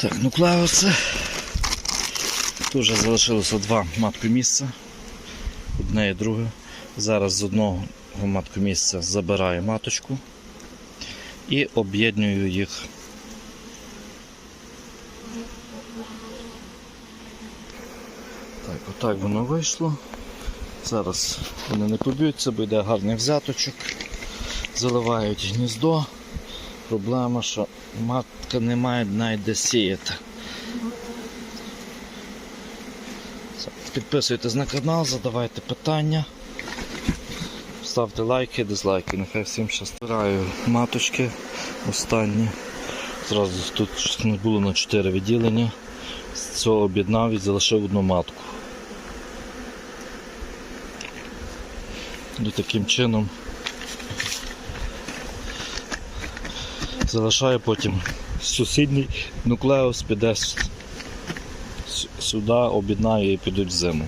Так, ну нуклеуси. Тут вже залишилося два маткомісця. Одне і друге. Зараз з одного маткомісця забираю маточку і об'єдную їх. Так, отак воно вийшло. Зараз вони не поб'ються, бо йде гарний взяточок. Заливають гніздо. Проблема, що матка не має навіть де сіяти. Підписуйтесь на канал, задавайте питання. Ставте лайки, дизлайки. Нехай всім щастить. Збираю маточки останні. Зразу тут було на 4 відділення. З цього об'єднав і залишив одну матку. І таким чином залишаю потім сусідній нуклеус піде сюди, об'єднає і підуть в зиму.